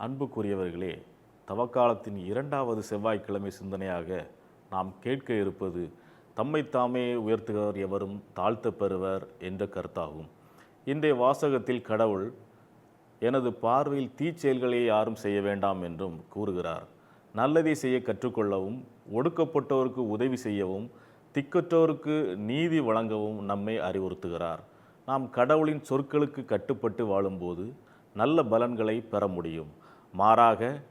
அன்புக்குரியவர்களே தவக்காலத்தின் இரண்டாவது செவ்வாய்க்கிழமை சிந்தனையாக நாம் கேட்க இருப்பது தம்மைத்தாமே உயர்த்துகிறவர் எவரும் தாழ்த்தப் பெறுவர் என்ற கருத்தாகும். இன்றைய வாசகத்தில் கடவுள் எனது பார்வையில் தீச்செயல்களை யாரும் செய்ய வேண்டாம் என்றும் கூறுகிறார். நல்லதை செய்ய கற்றுக்கொள்ளவும் ஒடுக்கப்பட்டோருக்கு உதவி செய்யவும் திக்கற்றோருக்கு நீதி வழங்கவும் நம்மை அறிவுறுத்துகிறார். நாம் கடவுளின் சொற்களுக்கு கட்டுப்பட்டு வாழும்போது நல்ல பலன்களை பெற முடியும். மாறாக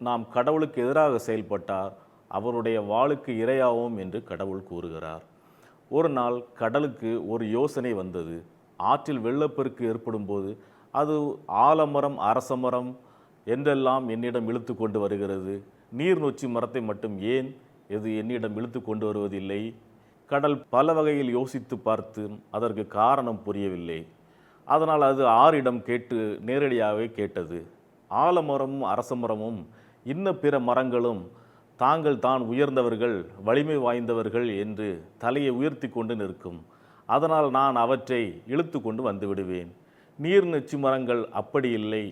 நாம் கடவுளுக்கு எதிராக செயல்பட்டால் அவருடைய வாளுக்கு இரையாவோம் என்று கடவுள் கூறுகிறார். ஒரு நாள் கடலுக்கு ஒரு யோசனை வந்தது. ஆற்றில் வெள்ளப்பெருக்கு ஏற்படும் போது அது ஆலமரம் அரசமரம் என்றெல்லாம் என்னிடம் இழுத்து கொண்டு வருகிறது. நீர் நொச்சி மரத்தை மட்டும் ஏன் இது என்னிடம் இழுத்து கொண்டு வருவதில்லை? கடல் பல வகையில் யோசித்து பார்த்து அதற்கு காரணம் புரியவில்லை. அதனால் அது ஆறிடம் கேட்டு நேரடியாகவே கேட்டது. ஆலமரமும் அரசமரமும் இன்ன பிற மரங்களும் தாங்கள் தான் உயர்ந்தவர்கள் வலிமை வாய்ந்தவர்கள் என்று தலையை உயர்த்தி கொண்டு நிற்கும். அதனால் நான் அவற்றை இழுத்து கொண்டு வந்து விடுவேன். நீர் நச்சு மரங்கள் அப்படி இல்லை.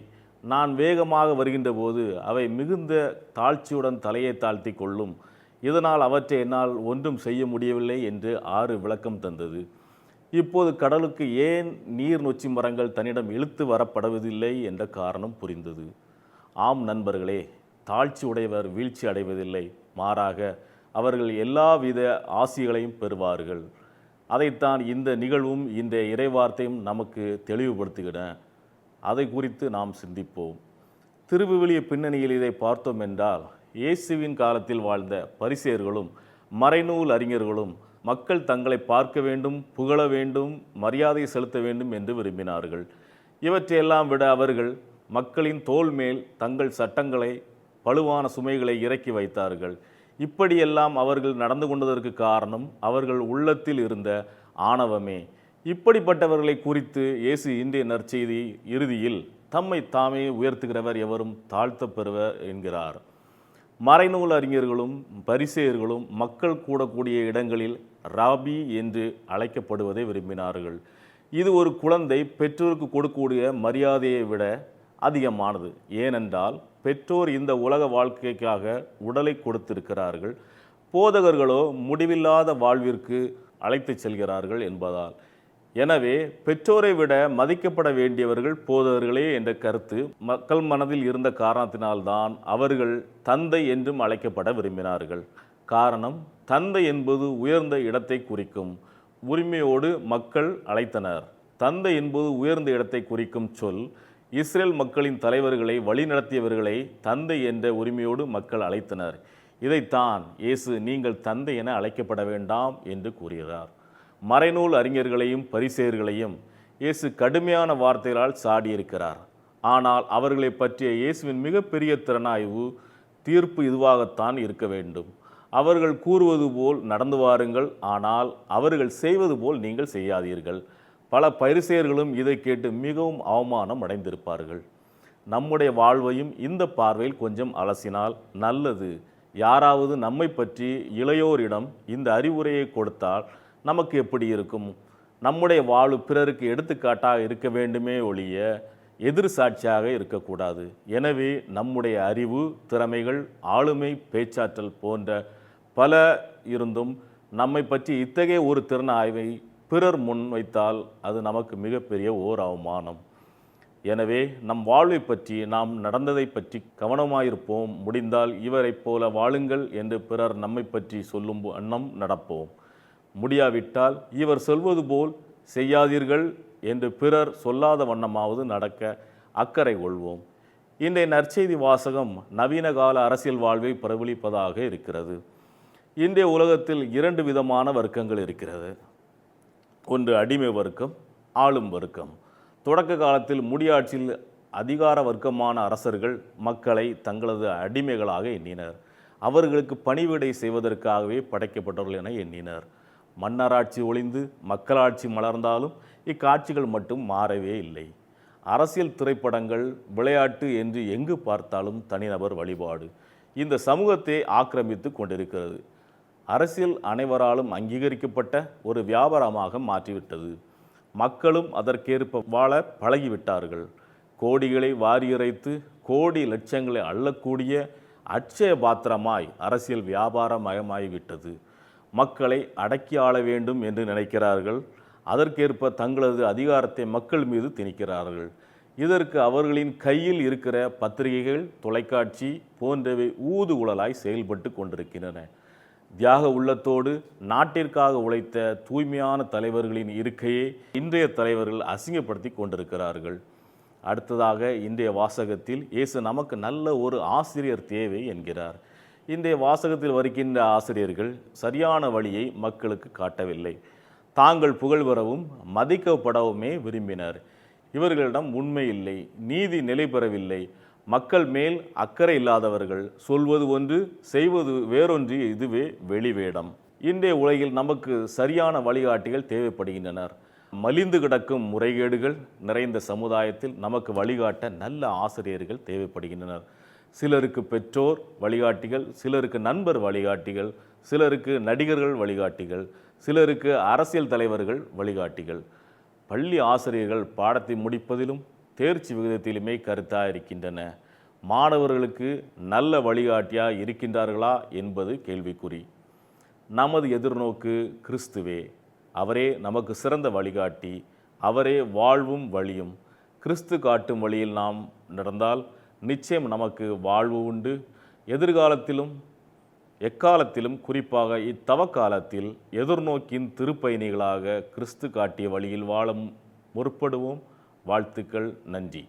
நான் வேகமாக வருகின்ற போது அவை மிகுந்த தாழ்ச்சியுடன் தலையை தாழ்த்தி கொள்ளும். இதனால் அவற்றை என்னால் ஒன்றும் செய்ய முடியவில்லை என்று ஆறு விளக்கம் தந்தது. இப்போது கடலுக்கு ஏன் நீர் நொச்சி மரங்கள் தன்னிடம் இழுத்து வரப்படுவதில்லை என்ற காரணம் புரிந்தது. ஆம் நண்பர்களே தாழ்ச்சி உடையவர் வீழ்ச்சி அடைவதில்லை. மாறாக அவர்கள் எல்லாவித ஆசிகளையும் பெறுவார்கள். அதைத்தான் இந்த நிகழ்வும் இந்த இறைவார்த்தையும் நமக்கு தெளிவுபடுத்துகின்றன அதை குறித்து நாம் சிந்திப்போம். திருவிவிலிய பின்னணியில் இதை பார்த்தோம் என்றால் இயேசுவின் காலத்தில் வாழ்ந்த பரிசேர்களும் மறைநூல் அறிஞர்களும் மக்கள் தங்களை பார்க்க வேண்டும் புகழ வேண்டும் மரியாதை செலுத்த வேண்டும் என்று விரும்பினார்கள். இவற்றையெல்லாம் விட அவர்கள் மக்களின் தோல் மேல் தங்கள் சட்டங்களை பழுவான சுமைகளை இறக்கி வைத்தார்கள். இப்படியெல்லாம் அவர்கள் நடந்து கொண்டதற்கு காரணம் அவர்கள் உள்ளத்தில் இருந்த ஆணவமே. இப்படிப்பட்டவர்களை குறித்து இயேசு இன்றைய நற்செய்தி இறுதியில் தம்மை தாமே உயர்த்துகிறவர் எவரும் தாழ்த்தப் பெறுவர் என்கிறார். மறைநூல் அறிஞர்களும் பரிசேயர்களும் மக்கள் கூடக்கூடிய இடங்களில் ராபி என்று அழைக்கப்படுவதை விரும்பினார்கள். இது ஒரு குழந்தை பெற்றோருக்கு கொடுக்கக்கூடிய மரியாதையை விட அதிகமானது. ஏனென்றால் பெற்றோர் இந்த உலக வாழ்க்கைக்காக உடலை கொடுத்திருக்கிறார்கள். போதகர்களோ முடிவில்லாத வாழ்விற்கு அழைத்துச் செல்கிறார்கள் என்பதால். எனவே பெற்றோரை விட மதிக்கப்பட வேண்டியவர்கள் போதகர்களே என்ற கருத்து மக்கள் மனதில் இருந்த காரணத்தினால்தான் அவர்கள் தந்தை என்றும் அழைக்கப்பட விரும்பினார்கள். காரணம் தந்தை என்பது உயர்ந்த இடத்தை குறிக்கும். உரிமையோடு மக்கள் அழைத்தனர். தந்தை என்பது உயர்ந்த இடத்தை குறிக்கும் சொல் இஸ்ரேல் மக்களின் தலைவர்களை வழிநடத்தியவர்களை தந்தை என்ற உரிமையோடு மக்கள் அழைத்தனர். இதைத்தான் இயேசு நீங்கள் தந்தை என அழைக்கப்பட வேண்டாம் என்று கூறுகிறார் மறைநூல் அறிஞர்களையும் பரிசேயர்களையும் இயேசு கடுமையான வார்த்தைகளால் சாடியிருக்கிறார். ஆனால் அவர்களை பற்றிய இயேசுவின் மிகப்பெரிய திறனாய்வு தீர்ப்பு இதுவாகத்தான் இருக்க வேண்டும். அவர்கள் கூறுவது போல் நடந்து வாருங்கள் ஆனால் அவர்கள் செய்வது போல் நீங்கள் செய்யாதீர்கள். பல பரிசெயர்களும் இதை கேட்டு மிகவும் அவமானம் அடைந்திருப்பார்கள். நம்முடைய வாழ்வையும் இந்த பார்வையில் கொஞ்சம் அலசினால் நல்லது. யாராவது நம்மை பற்றி இளையோரிடம் இந்த அறிவுரையை கொடுத்தால் நமக்கு எப்படி இருக்கும்? நம்முடைய வாழ்வு பிறருக்கு எடுத்துக்காட்டாக இருக்க வேண்டுமே ஒழிய எதிர் சாட்சியாக இருக்கக்கூடாது. எனவே நம்முடைய அறிவு திறமைகள் ஆளுமை பேச்சாற்றல் போன்ற பல இருந்தும் நம்மை பற்றி இத்தகைய ஒரு திறன் ஆய்வை பிறர் முன் வைத்தால் அது நமக்கு மிகப்பெரிய ஓர் அவமானம். எனவே நம் வாழ்வை பற்றி நாம் நடந்ததை பற்றி கவனமாயிருப்போம். முடிந்தால் இவரைப் போல வாழுங்கள் என்று பிறர் நம்மை பற்றி சொல்லும் வண்ணம் நடப்போம். முடியாவிட்டால் இவர் சொல்வது போல் செய்யாதீர்கள் என்று பிறர் சொல்லாத வண்ணமாவது நடக்க அக்கறை கொள்வோம். இன்றைய நற்செய்தி வாசகம் நவீன கால அரசியல் வாழ்வை பிரபலிப்பதாக இருக்கிறது. இன்றைய உலகத்தில் இரண்டு விதமான வர்க்கங்கள் இருக்கிறது. ஒன்று அடிமை வர்க்கம் ஆளும் வர்க்கம். தொடக்க காலத்தில் முடியாட்சியில் அதிகார வர்க்கமான அரசர்கள் மக்களை தங்களது அடிமைகளாக எண்ணினர். அவர்களுக்கு பணிவிடை செய்வதற்காகவே படைக்கப்பட்டவர்கள் என எண்ணினர். மன்னராட்சி ஒளிந்து மக்களாட்சி மலர்ந்தாலும் இக்காட்சிகள் மட்டும் மாறவே இல்லை. அரசியல் திரைப்படங்கள் விளையாட்டு என்று எங்கு பார்த்தாலும் தனிநபர் வழிபாடு. இந்த சமூகத்தை ஆக்கிரமித்து கொண்டிருக்கிறது. அரசியல் அனைவராலும் அங்கீகரிக்கப்பட்ட ஒரு வியாபாரமாக மாற்றிவிட்டது. மக்களும் அதற்கேற்ப வாழ பழகிவிட்டார்கள். கோடிகளை வாரியிறைத்து கோடி லட்சங்களை அள்ளக்கூடிய அட்சய பாத்திரமாய் அரசியல் வியாபாரமயமாகிவிட்டது. மக்களை அடக்கி ஆள வேண்டும் என்று நினைக்கிறார்கள். அதற்கேற்ப தங்களது அதிகாரத்தை மக்கள் மீது திணிக்கிறார்கள். இதற்கு அவர்களின் கையில் இருக்கிற பத்திரிகைகள் தொலைக்காட்சி போன்றவை ஊது உழலாய் செயல்பட்டு கொண்டிருக்கின்றன. தியாக உள்ளத்தோடு நாட்டிற்காக உழைத்த தூய்மையான தலைவர்களின் இருக்கையை இன்றைய தலைவர்கள் அசிங்கப்படுத்தி கொண்டிருக்கிறார்கள். அடுத்ததாக இன்றைய வாசகத்தில் இயேசு நமக்கு நல்ல ஒரு ஆசிரியர் தேவை என்கிறார். இன்றைய வாசகத்தில் வருகின்ற ஆசிரியர்கள் சரியான வழியை மக்களுக்கு காட்டவில்லை. தாங்கள் புகழ் பெறவும் மதிக்கப்படவுமே விரும்பினர். இவர்களிடம் உண்மை இல்லை நீதி நிலை பெறவில்லை. மக்கள் மேல் அக்கறை இல்லாதவர்கள் சொல்வது ஒன்று செய்வது வேறொன்று இதுவே வெளிவேடம் இன்றைய உலகில் நமக்கு சரியான வழிகாட்டிகள் தேவைப்படுகின்றனர். மலிந்து கிடக்கும் முறைகேடுகள் நிறைந்த சமுதாயத்தில் நமக்கு வழிகாட்ட நல்ல ஆசிரியர்கள் தேவைப்படுகின்றனர். சிலருக்கு பெற்றோர் வழிகாட்டிகள் சிலருக்கு நண்பர் வழிகாட்டிகள் சிலருக்கு நடிகர்கள் வழிகாட்டிகள் சிலருக்கு அரசியல் தலைவர்கள் வழிகாட்டிகள். பள்ளி ஆசிரியர்கள் பாடத்தை முடிப்பதிலும் தேர்ச்சி விகிதத்திலுமே கருத்தாக இருக்கின்றன. மாணவர்களுக்கு நல்ல வழிகாட்டியாக இருக்கின்றார்களா என்பது கேள்விக்குறி. நமது எதிர்நோக்கு கிறிஸ்துவே அவரே நமக்கு சிறந்த வழிகாட்டி அவரே வாழ்வும் வழியும். கிறிஸ்து காட்டும் வழியில் நாம் நடந்தால் நிச்சயம் நமக்கு வாழ்வு உண்டு. எதிர்காலத்திலும் எக்காலத்திலும் குறிப்பாக இத்தவக்காலத்தில் எதிர்நோக்கின் திருப்பயணிகளாக கிறிஸ்து காட்டிய வழியில் வாழ முற்படுவோம். வாழ்த்துக்கள் நன்றி.